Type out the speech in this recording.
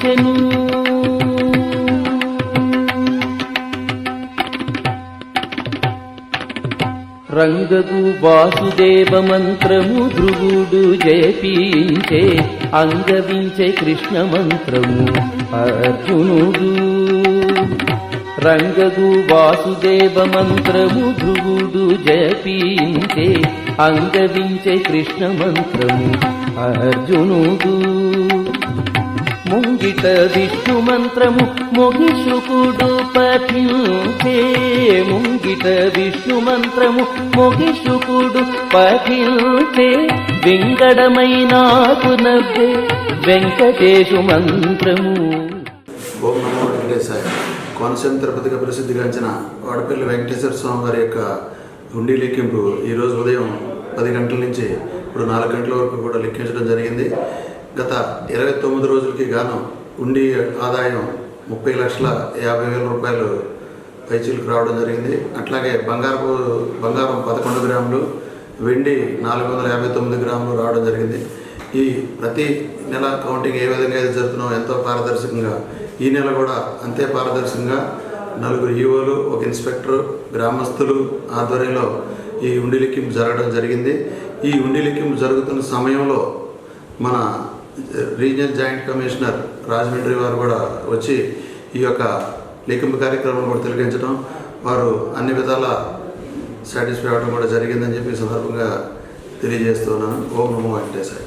ఆశించెను రంగగు వాసుదేవ మంత్రము ధ్రువుడు జయపించే అంగవించే కృష్ణ మంత్రము అర్జునుడు. రంగగు వాసుదేవ మంత్రము ధ్రువుడు జయపించే అంగవించే కృష్ణ మంత్రము అర్జునుడు. ముంగిట విష్ణు మంత్రము మొగిషుకుడు పఠించే. ముంగిట విష్ణు మంత్రము మొగిషుకుడు పఠించే. వెంకటమైనాకు నవ్వే వెంకటేశు మంత్రము. ఓం నమో వెంకటేశాయ. కోనసీమ తిరుపతిగా ప్రసిద్ధిగాంచిన వాడపల్లి వెంకటేశ్వర స్వామి వారి యొక్క హుండీ లెక్కింపు ఈరోజు ఉదయం పది గంటల నుంచి ఇప్పుడు నాలుగు గంటల వరకు కూడా లెక్కించడం జరిగింది. గత ఇరవై తొమ్మిది రోజులకి గాను హుండీ ఆదాయం ముప్పై లక్షల యాభై వేల రూపాయలు పైచీలకు రావడం జరిగింది. అట్లాగే బంగారపు బంగారం పదకొండు గ్రాములు వెండి నాలుగు వందల యాభై తొమ్మిది గ్రాములు రావడం జరిగింది. ఈ ప్రతి నెల కౌంటింగ్ ఏ విధంగా అయితే జరుగుతున్నామో ఎంతో పారదర్శకంగా ఈ నెల కూడా అంతే పారదర్శకంగా నలుగురు ఈవోలు ఒక ఇన్స్పెక్టర్ గ్రామస్తులు ఆధ్వర్యంలో ఈ ఉండి లెక్కింపు జరగడం జరిగింది. ఈ ఉండి లెక్కింపు జరుగుతున్న సమయంలో మన రీజనల్ జాయింట్ కమిషనర్ రాజమండ్రి వారు కూడా వచ్చి ఈ యొక్క లేఖింపు కార్యక్రమం కూడా తిలకించడం వారు అన్ని విధాల సాటిస్ఫై అవ్వడం కూడా జరిగిందని చెప్పి సందర్భంగా తెలియజేస్తున్నాను ఓం నమో వెంకటేశాయ.